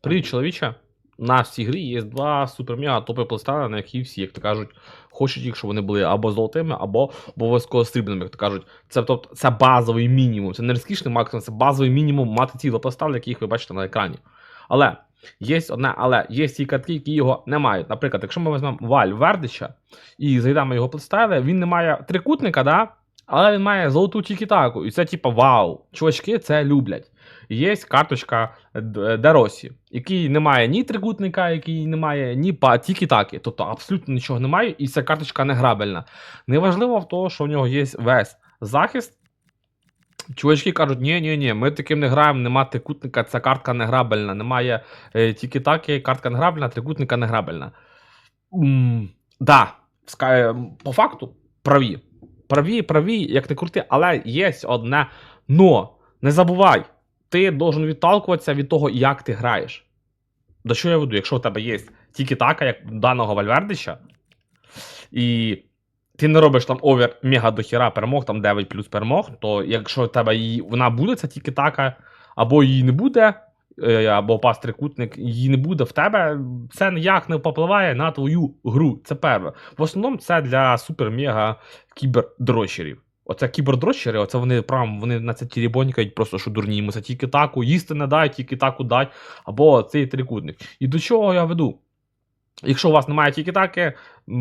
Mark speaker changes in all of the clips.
Speaker 1: Привіт, чоловіче. На цій грі є два супер-мега топи плейстайли, на які всі, як то кажуть, хочуть їх, щоб вони були або золотими, або обов'язково срібними, як то кажуть. Це, тобто, це базовий мінімум. Це не розкішний максимум, це базовий мінімум мати ці плейстайли, яких ви бачите на екрані. Але є одне, але є ті картки, які його не мають. Наприклад, якщо ми візьмемо Валь Вердича і зайдемо його плейстайли, він не має трикутника, да? але він має золоту тікітаку. І це типа вау. Чувачки це люблять. Є карточка Д- Деросі, який не має ні трикутника, який не має ні па тікі-таки. Тобто абсолютно нічого немає, і ця карточка не грабельна. Неважливо в тому, що в нього є весь захист. Чувачки кажуть, ні, ні, ні, ми таким не граємо, нема трикутника, ця картка не грабельна, немає е, тікі-таки, картка не грабельна, трикутника не грабельна. М, да, ем, по факту праві. Праві, праві, як не крути, але є одне но. Не забувай, ти должен відталкуватися від того, як ти граєш. До що я веду? Якщо у тебе є тільки така, як даного Вальвердича, і ти не робиш там овер мега до хіра перемог, там 9 плюс перемог, то якщо у тебе її, вона буде, це тільки така, або її не буде, е, або пас трикутник, її не буде в тебе, це ніяк не попливає на твою гру. Це перше. В основному це для супер-мега кібердрочерів. Оце кібердрочери, оце вони прям вони на це тірібонькають, просто що дурні, йому це тільки таку, їсти не дай, тільки таку дай, або цей трикутник. І до чого я веду? Якщо у вас немає тільки таки,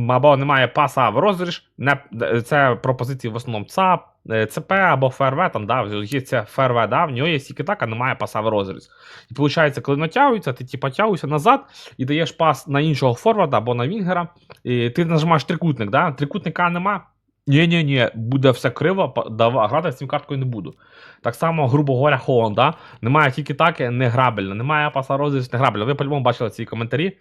Speaker 1: або немає паса в розріж, не, це пропозиції в основному ЦАП, е, ЦП або ФРВ, там, да, є це ФРВ, да, в нього є тільки така, немає паса в розріз. І виходить, коли натягується, ти типа тягуєшся назад і даєш пас на іншого форварда або на Вінгера, і ти нажимаєш трикутник, да? трикутника нема. Ні, ні, ні, буде все криво, дава, грати з цим карткою не буду. Так само, грубо говоря, Холланд, да? немає тільки таки, не грабельно, немає паса розріз, не грабельно. Ви по-любому бачили ці коментарі.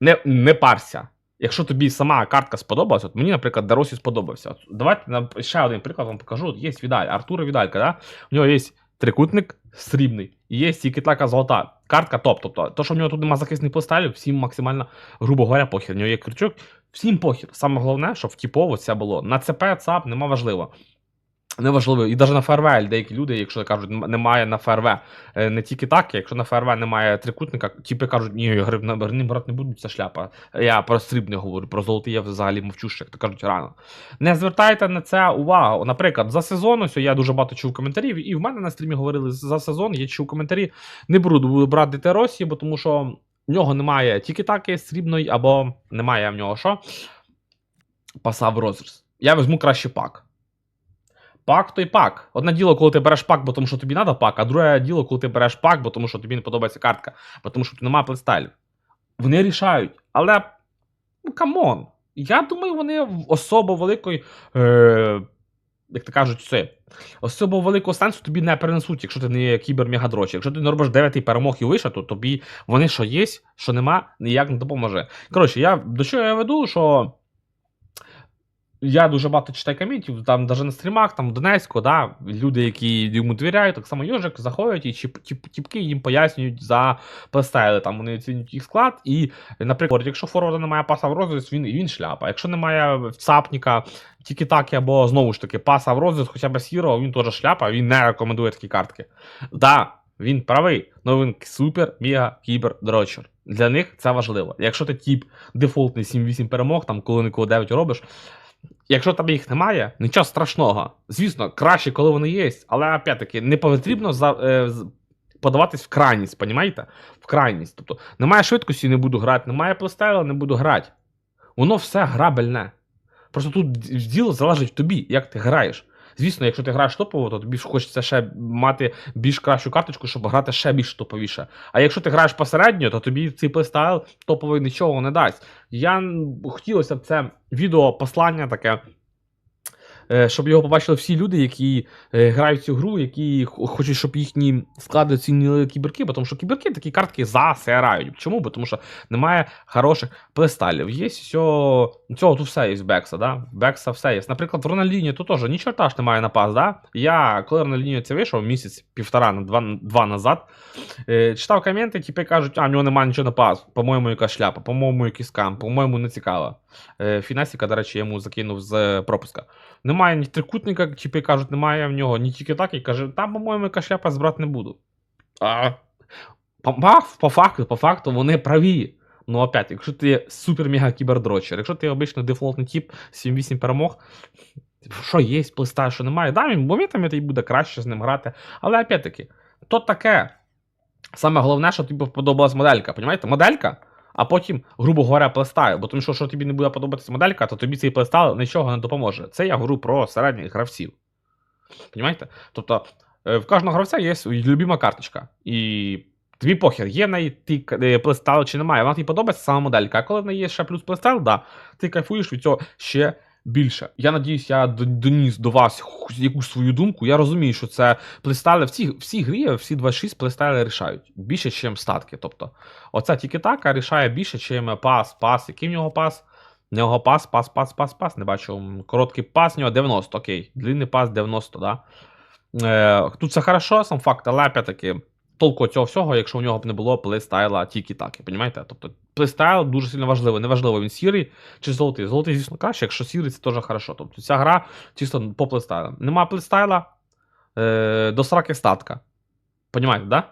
Speaker 1: Не, не парся. Якщо тобі сама картка сподобалась, от мені, наприклад, Доросі сподобався. От давайте ще один приклад вам покажу. От є Відаль, Артура Відалька, да? у нього є трикутник срібний, і є тільки така золота. Картка топ. Тобто, то, що в нього тут немає захисних постайлів, всім максимально, грубо говоря, похер. У нього є крючок, всім похер. Саме головне, щоб в тіпово це було. На ЦП, ЦАП нема важливо. Неважливо, і навіть на ФРВ деякі люди, якщо кажуть, немає на ФРВ е, не тільки так, якщо на ФРВ немає трикутника, типи кажуть, ні, я брати не буду, це шляпа. Я про срібне говорю, про золотий я взагалі мовчу, що як то кажуть рано. Не звертайте на це увагу. Наприклад, за сезон, ось я дуже багато чув коментарів, і в мене на стрімі говорили за сезон, я чув коментарі, не буду брати ДТ Росії, бо тому що в нього немає тільки таки срібної, або немає в нього що. Паса в розріз. Я візьму краще пак. Пак то й пак. Одне діло, коли ти береш пак, бо тому що тобі треба пак, а друге діло, коли ти береш пак, бо тому що тобі не подобається картка, бо тому що тут немає плейстайлів. Вони рішають, але ну камон. Я думаю, вони особо великої, е, як то кажуть, це. Особо великого сенсу тобі не перенесуть, якщо ти не кібер-мегадрочі. Якщо ти не робиш 9 перемог і вище, то тобі вони що є, що нема, ніяк не допоможе. Коротше, я до чого я веду, що я дуже багато читаю коментів, там навіть на стрімах, там в Донецьку, да, люди, які йому довіряють, так само Йожик, заходять і тіп, тіпки їм пояснюють за плейстайли, там вони оцінюють їх склад. І, наприклад, якщо форварда немає паса в розріз, він, він шляпа. Якщо немає цапніка, тільки так, або знову ж таки паса в розріз, хоча б Сіро, він теж шляпа, він не рекомендує такі картки. Да, він правий, але він супер, мега, кібер, дрочер. Для них це важливо. Якщо ти тип дефолтний 7-8 перемог, там коли ніколи 9 робиш. Якщо там їх немає, нічого страшного. Звісно, краще, коли вони є, але опять-таки не потрібно за, е, подаватись в крайність, понімаєте? В крайність. Тобто немає швидкості, не буду грати, немає плейстайла, не буду грати. Воно все грабельне. Просто тут діло залежить в тобі, як ти граєш. Звісно, якщо ти граєш топово, то тобі хочеться ще мати більш кращу карточку, щоб грати ще більш топовіше. А якщо ти граєш посередньо, то тобі цей плейстайл топовий нічого не дасть. Я хотілося б це відео послання таке. Е, Щоб його побачили всі люди, які е, грають цю гру, які хочуть, щоб їхні склади оцінили кіберки, тому що кіберки такі картки засирають. Чому? Бо тому що немає хороших плейстайлів. Є все, цього тут все є з Бекса, да? Бекса все є. Наприклад, в Рональдіні тут теж ні чорта ж немає на пас, да? Я, коли Рональдіні це вийшов місяць, півтора, на два, два назад, е, читав коменти, типи кажуть, а в нього немає нічого на пас. По-моєму, якась шляпа, по-моєму, якийсь кам, по-моєму, не цікаво. Е, Фінасіка, до речі, йому закинув з е, пропуска. Немає ні трикутника, типи кажуть, немає в нього, ні тільки так, і каже, там, по-моєму, яка шляпа збрати не буду. А По, факту, по факту вони праві. Ну, опять, якщо ти супер-мега кібердрочер, якщо ти обичний дефолтний тип 7-8 перемог, що є, плеста, що немає, да, він моментами тобі буде краще з ним грати. Але опять-таки, то таке. Саме головне, що тобі подобалась моделька. Понімаєте? Моделька, а потім, грубо говоря, плестайл. Бо тому що, що тобі не буде подобатися моделька, то тобі цей плестайл нічого не допоможе. Це я говорю про середніх гравців. Понімаєте? Тобто, е, в кожного гравця є любима карточка. І тобі похер, є неї ти е, плестайл чи немає. Вона тобі подобається сама моделька. А коли в неї є ще плюс плестайл, да, ти кайфуєш від цього ще більше. Я надіюсь, я доніс до вас якусь свою думку. Я розумію, що це плейстайли в цій, в грі, всі 26 плейстайли рішають більше, ніж статки. Тобто, оця тільки така рішає більше, ніж пас, пас. Який в нього пас? В нього пас, пас, пас, пас, пас. Не бачу. Короткий пас, в нього 90, окей. Длинний пас 90, да. Е, тут це хорошо, сам факт, але опять-таки, толку цього всього, якщо у нього б не було плейстайла тільки так. Понімаєте? Тобто плейстайл дуже сильно важливий. Неважливо, він сірий чи золотий. Золотий, звісно, краще, якщо сірий, це теж хорошо. Тобто ця гра чисто по плейстайлам. Нема плейстайла е, до 40 статка. Понімаєте, да?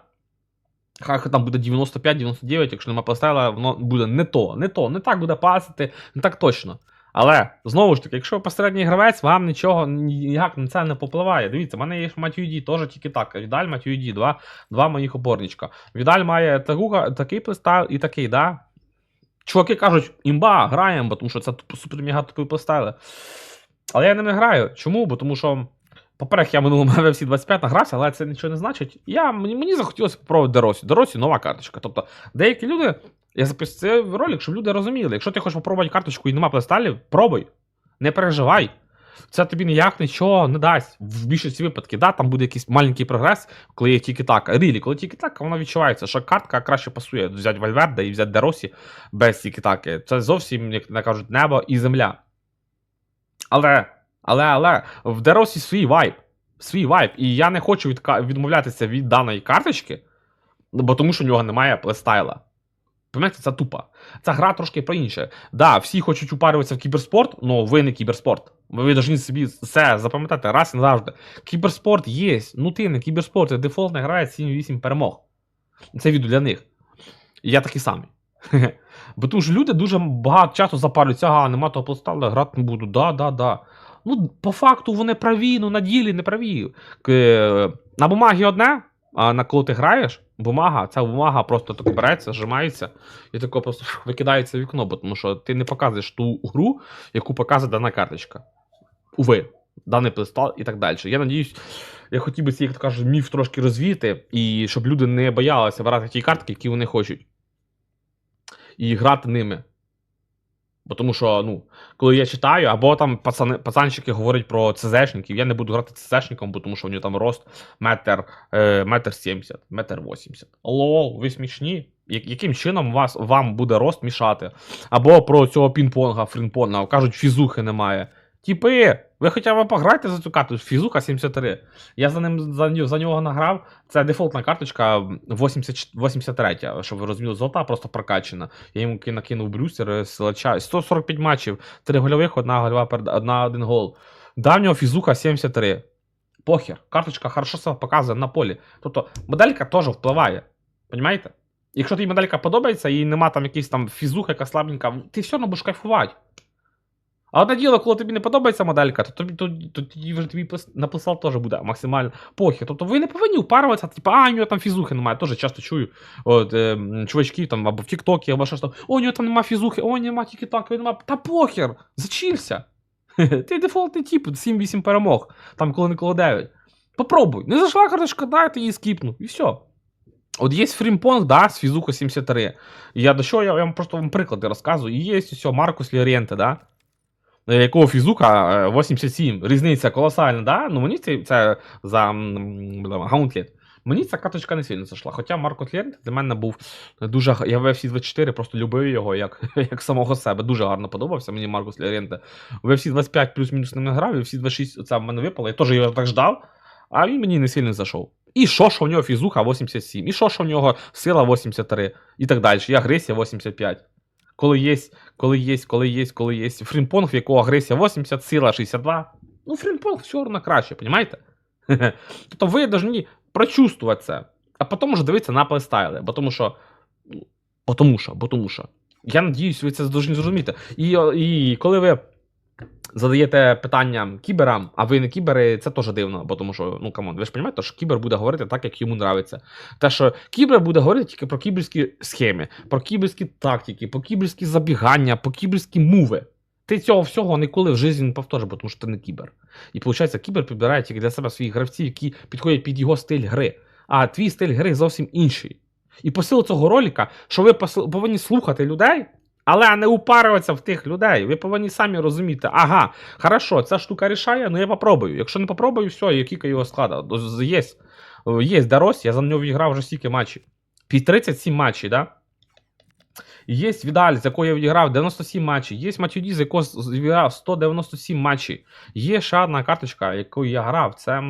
Speaker 1: Хай там буде 95-99, якщо нема плейстайла, воно буде не то, не то, не так буде пасити, не так точно. Але знову ж таки, якщо посередній гравець, вам нічого ніяк на це не попливає. Дивіться, в мене є Матюді, теж тільки так. Відаль, Матюді, два, два моїх опорничка. Відаль має таку, такий плейстайл і такий, да? Чуваки кажуть, імба, граємо, бо тому що це супер мега тупий плейстайли. Але я ними граю. Чому? Бо тому що. По-перше, я минулому UFC 25 награвся, але це нічого не значить. Я, мені, мені захотілося спробувати Доросі. Доросі нова карточка. Тобто, деякі люди. Я записую цей ролик, щоб люди розуміли. Якщо ти хочеш попробувати карточку і нема плейстайлів, пробуй. Не переживай. Це тобі ніяк нічого не дасть. В більшості випадків, да, там буде якийсь маленький прогрес, коли є тільки так. Рілі, коли тільки так, воно відчувається, що картка краще пасує взяти Вальверде і взяти Деросі без тільки таки. Це зовсім, як не кажуть, небо і земля. Але, але, але, в Деросі свій вайб. Свій вайб. І я не хочу відмовлятися від даної карточки, бо тому що в нього немає плейстайла. Пам'ятаєте, це тупо. Ця гра трошки про інше. Да, всі хочуть упарюватися в кіберспорт, але ви не кіберспорт. Ви повинні собі все запам'ятати раз і назавжди. Кіберспорт є. Ну ти не кіберспорт, це дефолтна грає 7-8 перемог. Це відео для них. Я такий самий. Бо тому що люди дуже багато часу запалюються, ага, нема того поставили, грати не буду. Да, да, да. Ну, по факту вони праві, ну на ділі не праві. На бумагі одне, а на коли ти граєш, бумага, ця бумага просто так береться, зжимається і тако просто викидається вікно, бо тому що ти не показуєш ту гру, яку показує дана карточка. Уви, даний плейстайл і так далі. Я надіюсь, я хотів би цей, як то кажуть, міф трошки розвіяти, і щоб люди не боялися брати ті картки, які вони хочуть. І грати ними. Бо тому що, ну, коли я читаю, або там пацани, пацанчики говорять про ЦЗшників, я не буду грати ЦЗшником, бо тому що у нього там рост метр, е, метр 70, метр 80. Лол, ви смішні. Яким чином вас, вам буде рост мішати? Або про цього пінг-понга, фрінг-понга, кажуть, фізухи немає. Тіпи, ви хоча б пограйте за цю карту, фізуха 73. Я за ним за, за нього награв. Це дефолтна карточка 80, 83, щоб ви розуміли, золота просто прокачана. Я йому накинув брюстер, силача. 145 матчів, 3 гольових, одна гольова, одна один гол. Давнього фізуха 73. Похер. Карточка хорошо себе показує на полі. Тобто моделька теж впливає. Понімаєте? Якщо тобі моделька подобається і нема там якийсь там фізуха, яка слабенька, ти все одно будеш кайфувати. А одне діло, коли тобі не подобається моделька, то тобі то, то, вже тобі написав теж буде максимально похер. Тобто ви не повинні упаруватися, типу, а, у нього там фізухи немає. Теж часто чую от, е, чувачків там або в Тіктокі, або щось там. О, у нього там нема фізухи, о, нема тільки так, нема. Та похер! Зачівся! Ти дефолтний тип, 7-8 перемог, там коли не коло 9. Попробуй. Не зайшла карточка, дай, ти її скіпну. І все. От є фрімпонг, да, з фізуха 73. Я до що я, я вам просто вам приклади розказую. І є ось Маркус Ліорієнте, да? Е, Якого фізука е, 87. Різниця колосальна, да? Ну мені це, це за гаунтлет. Мені ця карточка не сильно зайшла. Хоча Маркус Ліорієнте для мене був дуже. Я в UFC 24 просто любив його як, як самого себе. Дуже гарно подобався мені Маркус Ліорієнте. В UFC 25 плюс-мінус не грав, в UFC 26 оце в мене випало. Я теж його так ждав, а він мені не сильно зайшов. І що, що в нього фізуха 87, і що, що в нього сила 83, і так далі. І агресія 85. Коли є, коли є, коли є, коли є фрімпонг, в якого агресія 80, сила 62. Ну, фрімпонг все одно краще, понімаєте? Тобто ви повинні прочувствувати це. а потім вже дивитися на плейстайли. Бо тому що. ну, Бо тому що, бо тому що. Я надіюсь, ви це дуже зрозумієте. І, і коли ви задаєте питання кіберам, а ви не кібери, це теж дивно, бо тому що, ну камон, ви ж розумієте, що кібер буде говорити так, як йому нравиться. Те, що кібер буде говорити тільки про кіберські схеми, про кіберські тактики, про кіберські забігання, про кіберські мови. Ти цього всього ніколи в житті не повториш, бо тому що ти не кібер. І виходить, кібер підбирає тільки для себе своїх гравців, які підходять під його стиль гри. А твій стиль гри зовсім інший. І по силу цього ролика, що ви посил- повинні слухати людей, але не упарюватися в тих людей. Ви повинні самі розуміти, ага, хорошо, ця штука рішає, ну я попробую. Якщо не попробую, все, я кікаю його склада. Є, є Дарос, я за нього відіграв вже стільки матчів. Під 37 матчів, да? Є Відаль, з якого я відіграв 97 матчів. Є Матюді, з якого відіграв 197 матчів. Є ще одна карточка, якою я грав. Це,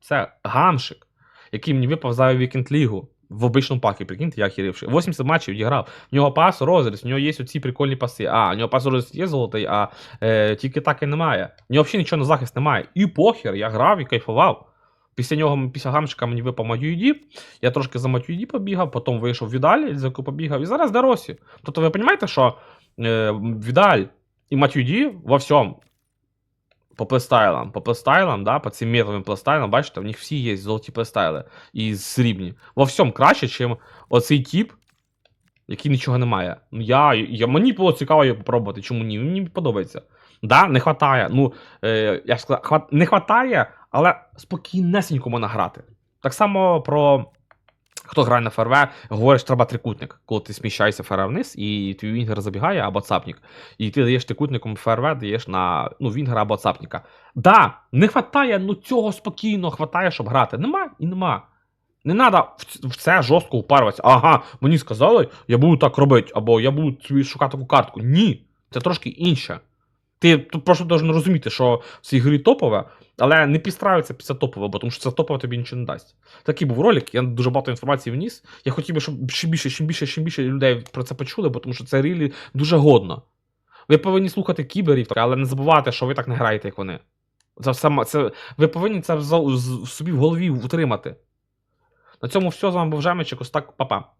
Speaker 1: це гамшик, який мені випав за вікенд лігу. В обичному пакі, прикиньте, я хіривши. 80 матчів відіграв. В нього пас розріз, в нього є оці прикольні паси. А, в нього пас розріз є золотий, а е, тільки так і немає. В нього взагалі нічого на захист немає. І похер, я грав і кайфував. Після нього, після гамчика мені випав Матюїді. Я трошки за Матюїді побігав, потім вийшов Відаль, за яку побігав, і зараз Деросі. Тобто ви розумієте, що е, Відаль і Матюді во всьому. По плейстайлам, по плейстайлам, да, по цим метовим плейстайлам, бачите, в них всі є золоті плейстайли і срібні. Во всьому краще, ніж оцей тип, який нічого не має. Ну, я, я, мені було цікаво його попробувати, чому ні? Мені подобається. Да, не хватає. Ну, е, я ж сказав, хват, не хватає, але спокійнесенько можна грати. Так само про. Хто грає на ФРВ, говориш, треба трикутник. Коли ти сміщаєшся ФРВ вниз, і твій вінгер забігає або цапник. І ти даєш трикутником ФРВ, даєш на ну, вінгера або цапника. Да, не хватає, ну цього спокійно хватає, щоб грати. Нема і нема. Не треба в це жорстко упарюватися. Ага, мені сказали, я буду так робити, або я буду собі шукати таку картку. Ні, це трошки інше. Ти просто должен розуміти, що в цій грі топове, але не підстраюється після топове, бо тому що це топове тобі нічого не дасть. Такий був ролик, я дуже багато інформації вніс. Я хотів би, щоб ще більше, чим більше, чим більше людей про це почули, бо тому що це рілі дуже годно. Ви повинні слухати кіберів, але не забувати, що ви так не граєте, як вони. Це все, це, ви повинні це в собі в голові утримати. На цьому все з вами був Жемичик, ось так, па-па.